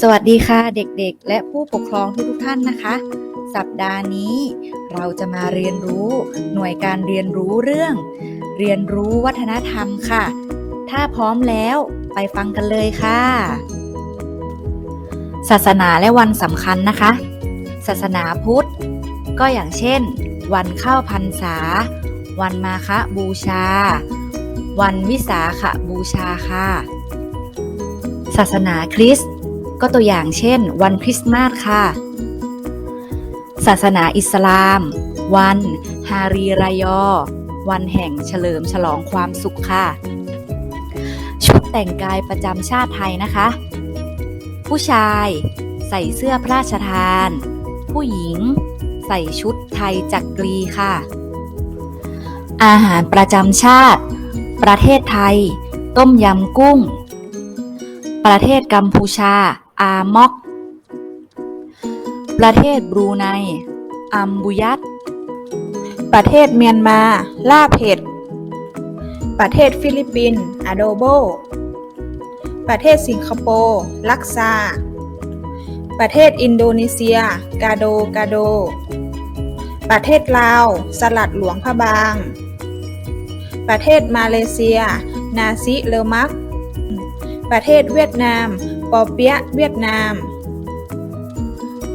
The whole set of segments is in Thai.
สวัสดีค่ะเด็กๆ และผู้ปกครองทุกๆท่านนะคะ สัปดาห์นี้เราจะมาเรียนรู้หน่วยการเรียนรู้เรื่อง เรียนรู้วัฒนธรรมค่ะ ถ้าพร้อมแล้วไปฟังกันเลยค่ะ ศาสนาและวันสำคัญนะคะ ศาสนาพุทธ ก็อย่างเช่น วันเข้าพรรษา วันมาฆบูชา วันวิสาขบูชาค่ะ ศาสนาคริสต์ ก็ตัวอย่างเช่น วันคริสต์มาสค่ะ ศาสนาอิสลาม วันฮารีรายอ วันแห่งเฉลิมฉลองความสุขค่ะ ชุดแต่งกายประจำชาติไทยนะคะ ผู้ชายใส่เสื้อพระราชทาน ผู้หญิงใส่ชุดไทยจักรีค่ะ อาหารประจำชาติ ประเทศไทย ต้มยำกุ้ง ประเทศกัมพูชา อามอก ประเทศบรูไน อัมบุยัต ประเทศเมียนมาลาเห็ด ประเทศฟิลิปปินส์อะโดโบ ประเทศสิงคโปร์ ลักซา ประเทศอินโดนีเซีย กาโด กาโด ประเทศลาว สลัดหลวงพระบาง ประเทศมาเลเซีย นาซิเลมัก ประเทศเวียดนาม ปอเปี๊ยะเวียดนาม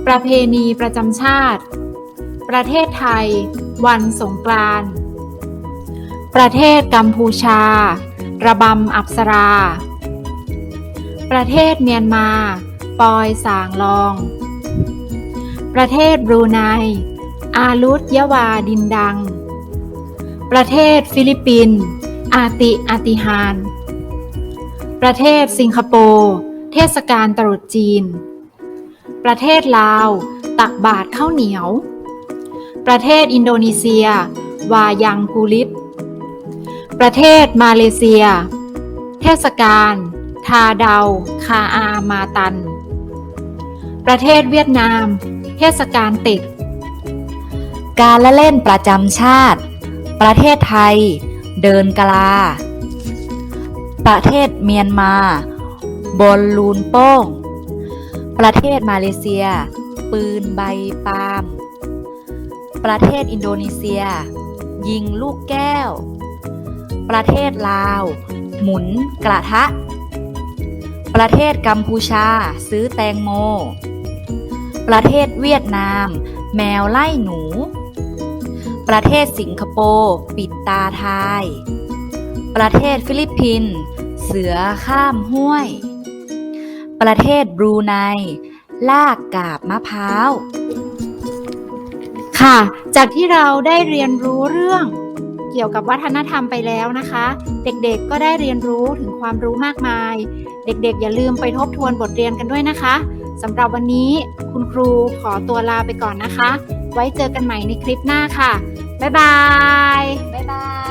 ประเพณีประจำชาติ ประเทศไทย วันสงกรานต์ประเทศกัมพูชา ระบำอัปสรา ประเทศเมียนมา ปอยสางลอง ประเทศบรูไน อาลุตยวาดินดัง ประเทศฟิลิปปินส์อาติอาติฮาน ประเทศสิงคโปร์ เทศกาลตรุษจีน ประเทศลาว ตักบาตรข้าวเหนียว ประเทศอินโดนีเซีย วายังกูลิต ประเทศมาเลเซีย เทศกาลทาเดา คาอามาตัน ประเทศเวียดนาม เทศกาลติด การละเล่นประจำชาติ ประเทศไทย เดินกลา ประเทศเมียนมา บอลลูนโป้ง ประเทศมาเลเซีย ปืนใบปาล์ม ประเทศอินโดนีเซีย ยิงลูกแก้ว ประเทศลาว หมุนกระทะ ประเทศกัมพูชา ซื้อแตงโม ประเทศเวียดนาม แมวไล่หนู ประเทศสิงคโปร์ ปิดตาทาย ประเทศฟิลิปปินส์ เสือข้ามห้วย ประเทศบรูไน ลากกาบมะพร้าว ค่ะ จากที่เราได้เรียนรู้เรื่องเกี่ยวกับวัฒนธรรมไปแล้วนะคะ เด็กๆก็ได้เรียนรู้ถึงความรู้มากมาย เด็กๆ อย่าลืมไปทบทวนบทเรียนกันด้วยนะคะสำหรับวันนี้คุณครูขอตัวลาไปก่อนนะคะ ไว้เจอกันใหม่ในคลิปหน้าค่ะ บ๊ายบาย บ๊ายบาย